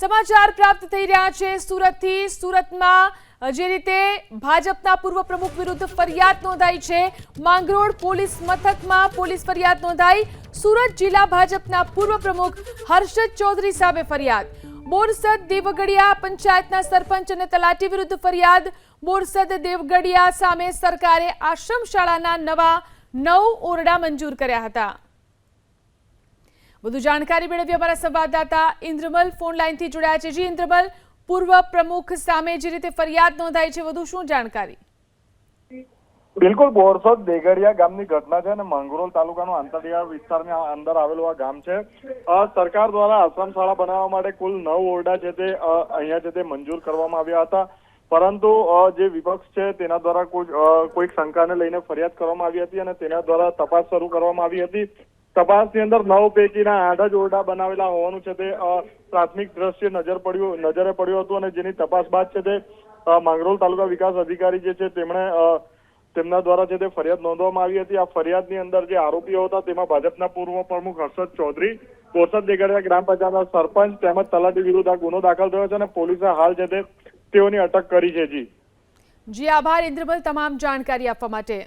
સમાચાર પ્રાપ્ત થઈ રહ્યા છે સુરતથી. સુરતમાં જે રીતે ભાજપના પૂર્વ પ્રમુખ વિરુદ્ધ ફરિયાદ નોંધાઈ છે, માંગરોળ પોલીસ મથકમાં પોલીસ ફરિયાદ નોંધાઈ. સુરત જિલ્લા ભાજપના પૂર્વ પ્રમુખ હર્ષદ ચૌધરી સામે ફરિયાદ. બોરસદ દેવગડિયા પંચાયતના સરપંચ અને તલાટી વિરુદ્ધ ફરિયાદ. બોરસદ દેવગડિયા સામે સરકારે આશ્રમ શાળાના નવા નવ ઓરડા મંજૂર કર્યા હતા. વધુ જાણકારી મેળવી અમારા સંવાદદાતા ઇન્દ્રમલ ફોન લાઈનથી જોડાયા છે. જી ઇન્દ્રમલ, પૂર્વ પ્રમુખ સામે જે રીતે ફરિયાદ નોંધાઈ છે, વધુ શું જાણકારી? બિલકુલ, બોરસદ દેગડિયા ગામની ઘટના છે અને મંગરોલ તાલુકાનો આંતરિયા વિસ્તારની અંદર આવેલું આ ગામ છે. સરકાર દ્વારા આશ્રમ શાળા બનાવવા માટે કુલ નવ ઓરડા છે તે અહીંયા છે તે મંજૂર કરવામાં આવ્યા હતા. પરંતુ જે વિપક્ષ છે તેના દ્વારા કોઈક શંકાને લઈને ફરિયાદ કરવામાં આવી હતી અને તેના દ્વારા તપાસ શરૂ કરવામાં આવી હતી. તપાસની અંદર નવ પૈકીના આઠ જ ઓરડા બનાવેલા હોવાનું છે તે પ્રાથમિક દ્રશ્ય નજર પડ્યું, નજરે પડ્યું હતું અને જેની તપાસ બાદ છે તે માંગરોલ તાલુકા વિકાસ અધિકારી જે છે તેમણે તેમના દ્વારા જે તે ફરિયાદ નોંધવામાં આવી હતી. આ ફરિયાદની અંદર જે આરોપીઓ હતા તેમાં ભાજપના પૂર્વ પ્રમુખ હર્ષદ ચૌધરી કોસદ દેગડિયા ગ્રામ પંચાયતના સરપંચ તેમજ તલાટી વિરુદ્ધ આ ગુનો દાખલ થયો છે અને પોલીસે હાલ છે તેઓની અટક કરી છે જી. જી, આભાર, ઇન્દ્રબલ, તમામ જાણકારી આપવા માટે.